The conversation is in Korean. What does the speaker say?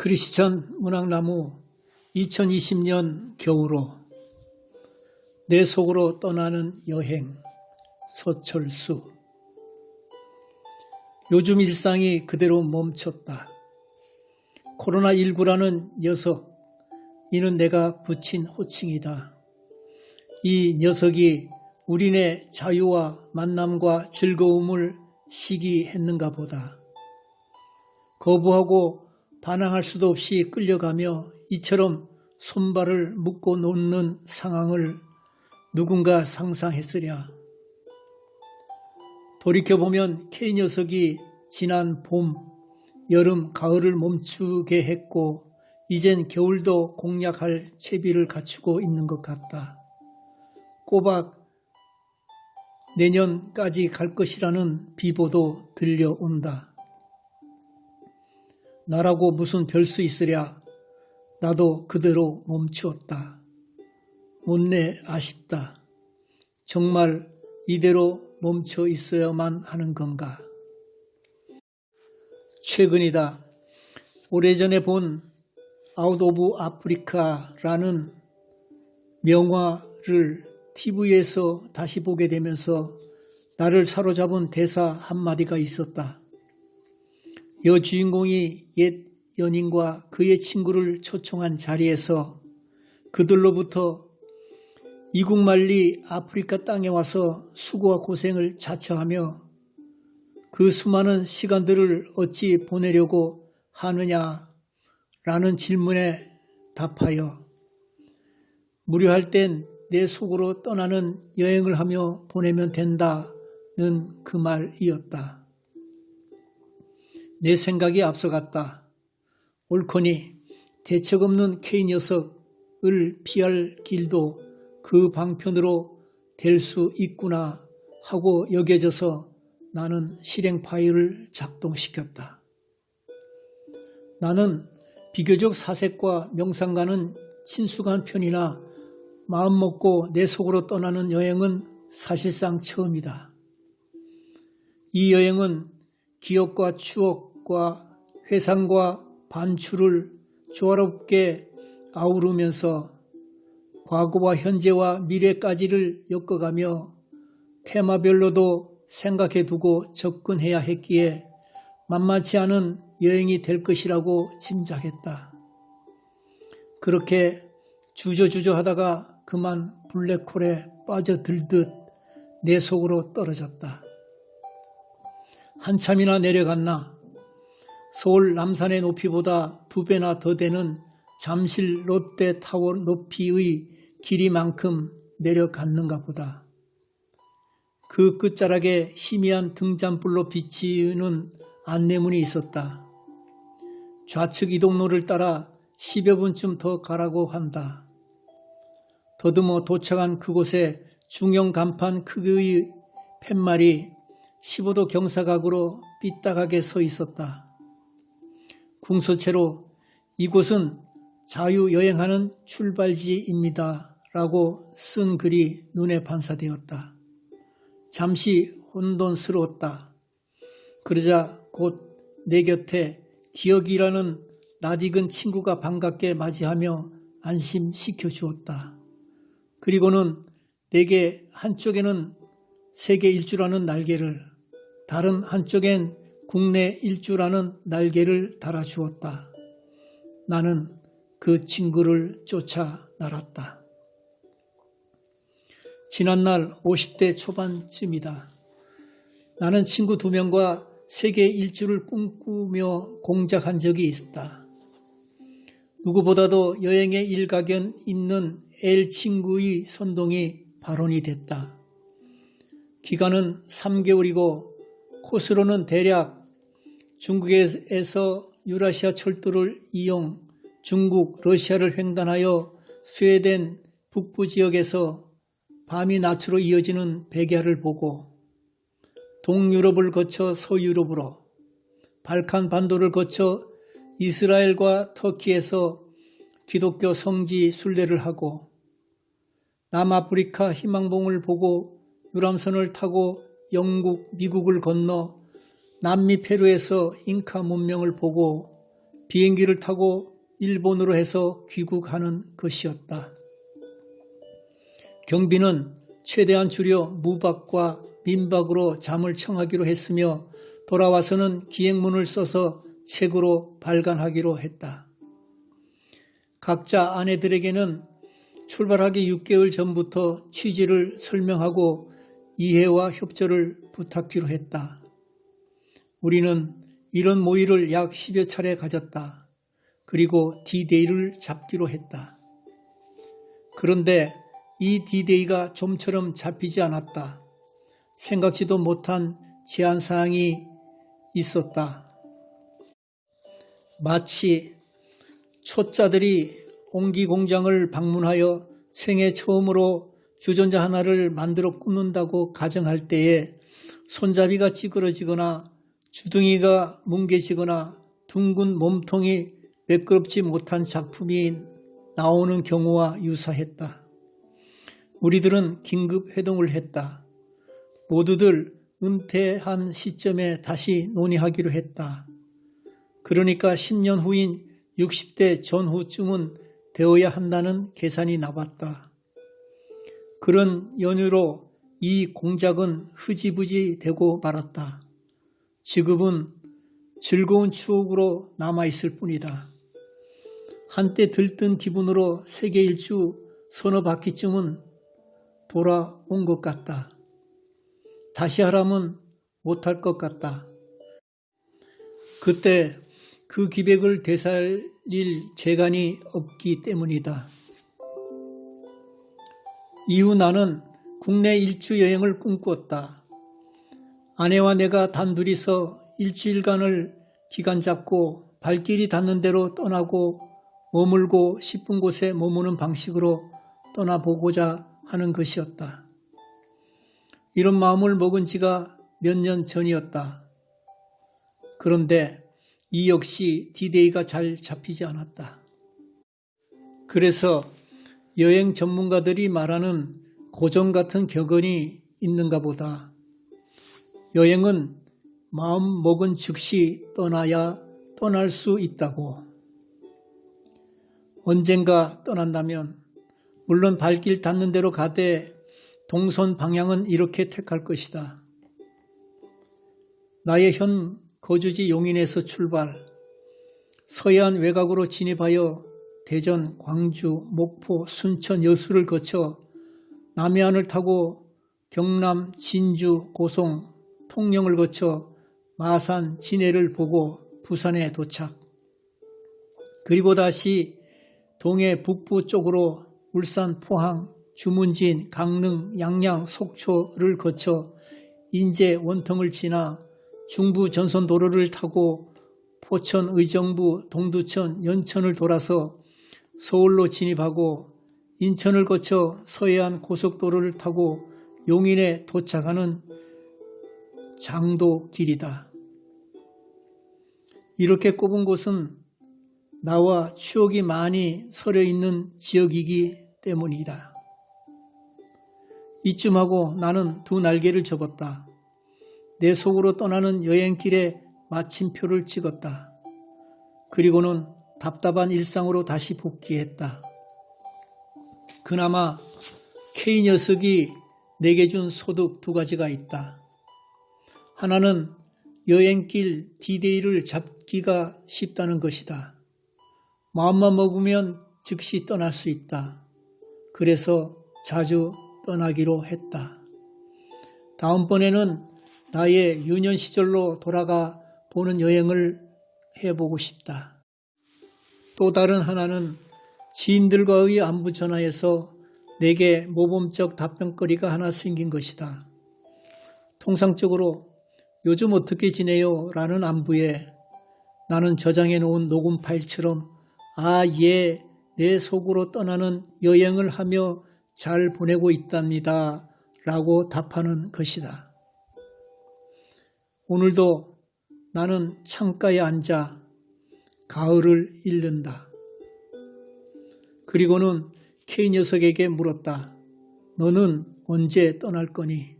크리스천 문학나무 2020년 겨울호 내 속으로 떠나는 여행 서철수 요즘 일상이 그대로 멈췄다. 코로나19라는 녀석, 이는 내가 붙인 호칭이다. 이 녀석이 우리네 자유와 만남과 즐거움을 시기했는가 보다. 거부하고 반항할 수도 없이 끌려가며 이처럼 손발을 묶고 놓는 상황을 누군가 상상했으랴. 돌이켜보면 K 녀석이 지난 봄, 여름, 가을을 멈추게 했고 이젠 겨울도 공략할 채비를 갖추고 있는 것 같다. 꼬박 내년까지 갈 것이라는 비보도 들려온다. 나라고 무슨 별 수 있으랴. 나도 그대로 멈추었다. 못내 아쉽다. 정말 이대로 멈춰 있어야만 하는 건가? 최근이다. 오래전에 본 아웃 오브 아프리카라는 명화를 TV에서 다시 보게 되면서 나를 사로잡은 대사 한마디가 있었다. 여주인공이 옛 연인과 그의 친구를 초청한 자리에서 그들로부터 이국만리 아프리카 땅에 와서 수고와 고생을 자처하며 그 수많은 시간들을 어찌 보내려고 하느냐 라는 질문에 답하여 무료할 땐 내 속으로 떠나는 여행을 하며 보내면 된다는 그 말이었다. 내 생각이 앞서갔다. 옳거니 대책 없는 K 녀석을 피할 길도 그 방편으로 될 수 있구나 하고 여겨져서 나는 실행 파일을 작동시켰다. 나는 비교적 사색과 명상가는 친숙한 편이나 마음 먹고 내 속으로 떠나는 여행은 사실상 처음이다. 이 여행은 기억과 추억 과 회상과 반추를 조화롭게 아우르면서 과거와 현재와 미래까지를 엮어가며 테마별로도 생각해 두고 접근해야 했기에 만만치 않은 여행이 될 것이라고 짐작했다. 그렇게 주저주저 하다가 그만 블랙홀에 빠져들듯 내 속으로 떨어졌다. 한참이나 내려갔나 서울 남산의 높이보다 두 배나 더 되는 잠실 롯데 타워 높이의 길이만큼 내려갔는가 보다. 그 끝자락에 희미한 등잔불로 비치는 안내문이 있었다. 좌측 이동로를 따라 10여 분쯤 더 가라고 한다. 더듬어 도착한 그곳에 중형 간판 크기의 팻말이 15도 경사각으로 삐딱하게 서 있었다. 궁서체로 이곳은 자유여행하는 출발지입니다. 라고 쓴 글이 눈에 반사되었다. 잠시 혼돈스러웠다. 그러자 곧 내 곁에 기억이라는 낯익은 친구가 반갑게 맞이하며 안심시켜 주었다. 그리고는 내게 한쪽에는 세계 일주라는 날개를, 다른 한쪽엔 국내 일주라는 날개를 달아주었다. 나는 그 친구를 쫓아 날았다. 지난날 50대 초반쯤이다. 나는 친구 두 명과 세계 일주를 꿈꾸며 공작한 적이 있었다. 누구보다도 여행에 일가견 있는 L 친구의 선동이 발언이 됐다. 기간은 3개월이고 코스로는 대략 중국에서 유라시아 철도를 이용 중국, 러시아를 횡단하여 스웨덴 북부 지역에서 밤이 낮으로 이어지는 백야를 보고 동유럽을 거쳐 서유럽으로 발칸 반도를 거쳐 이스라엘과 터키에서 기독교 성지 순례를 하고 남아프리카 희망봉을 보고 유람선을 타고 영국, 미국을 건너 남미 페루에서 잉카 문명을 보고 비행기를 타고 일본으로 해서 귀국하는 것이었다. 경비는 최대한 줄여 무박과 민박으로 잠을 청하기로 했으며 돌아와서는 기행문을 써서 책으로 발간하기로 했다. 각자 아내들에게는 출발하기 6개월 전부터 취지를 설명하고 이해와 협조를 부탁기로 했다. 우리는 이런 모의를 약 10여 차례 가졌다. 그리고 디데이를 잡기로 했다. 그런데 이 디데이가 좀처럼 잡히지 않았다. 생각지도 못한 제한사항이 있었다. 마치 초짜들이 옹기 공장을 방문하여 생애 처음으로 주전자 하나를 만들어 굽는다고 가정할 때에 손잡이가 찌그러지거나 주둥이가 뭉개지거나 둥근 몸통이 매끄럽지 못한 작품이 나오는 경우와 유사했다. 우리들은 긴급 회동을 했다. 모두들 은퇴한 시점에 다시 논의하기로 했다. 그러니까 10년 후인 60대 전후쯤은 되어야 한다는 계산이 나왔다. 그런 연유로 이 공작은 흐지부지 되고 말았다. 지금은 즐거운 추억으로 남아있을 뿐이다. 한때 들뜬 기분으로 세계 일주 서너 바퀴쯤은 돌아온 것 같다. 다시 하라면 못할 것 같다. 그때 그 기백을 되살릴 재간이 없기 때문이다. 이후 나는 국내 일주 여행을 꿈꾸었다. 아내와 내가 단둘이서 일주일간을 기간 잡고 발길이 닿는 대로 떠나고 머물고 싶은 곳에 머무는 방식으로 떠나보고자 하는 것이었다. 이런 마음을 먹은 지가 몇 년 전이었다. 그런데 이 역시 디데이가 잘 잡히지 않았다. 그래서 여행 전문가들이 말하는 고정 같은 격언이 있는가 보다. 여행은 마음 먹은 즉시 떠나야 떠날 수 있다고. 언젠가 떠난다면 물론 발길 닿는 대로 가되 동선 방향은 이렇게 택할 것이다. 나의 현 거주지 용인에서 출발, 서해안 외곽으로 진입하여 대전, 광주, 목포, 순천, 여수를 거쳐 남해안을 타고 경남, 진주, 고송, 통영을 거쳐 마산, 진해를 보고 부산에 도착. 그리고 다시 동해 북부 쪽으로 울산, 포항, 주문진, 강릉, 양양, 속초를 거쳐 인제 원통을 지나 중부 전선 도로를 타고 포천, 의정부, 동두천, 연천을 돌아서 서울로 진입하고 인천을 거쳐 서해안 고속도로를 타고 용인에 도착하는 장도 길이다. 이렇게 꼽은 곳은 나와 추억이 많이 서려 있는 지역이기 때문이다. 이쯤하고 나는 두 날개를 접었다. 내 속으로 떠나는 여행길에 마침표를 찍었다. 그리고는 답답한 일상으로 다시 복귀했다. 그나마 K 녀석이 내게 준 소득 두 가지가 있다. 하나는 여행길 디데이를 잡기가 쉽다는 것이다. 마음만 먹으면 즉시 떠날 수 있다. 그래서 자주 떠나기로 했다. 다음번에는 나의 유년 시절로 돌아가 보는 여행을 해보고 싶다. 또 다른 하나는 지인들과의 안부 전화에서 내게 모범적 답변거리가 하나 생긴 것이다. 통상적으로 요즘 어떻게 지내요? 라는 안부에 나는 저장해 놓은 녹음 파일처럼 아, 예, 내 속으로 떠나는 여행을 하며 잘 보내고 있답니다. 라고 답하는 것이다. 오늘도 나는 창가에 앉아 가을을 잃는다. 그리고는 K 녀석에게 물었다. 너는 언제 떠날 거니?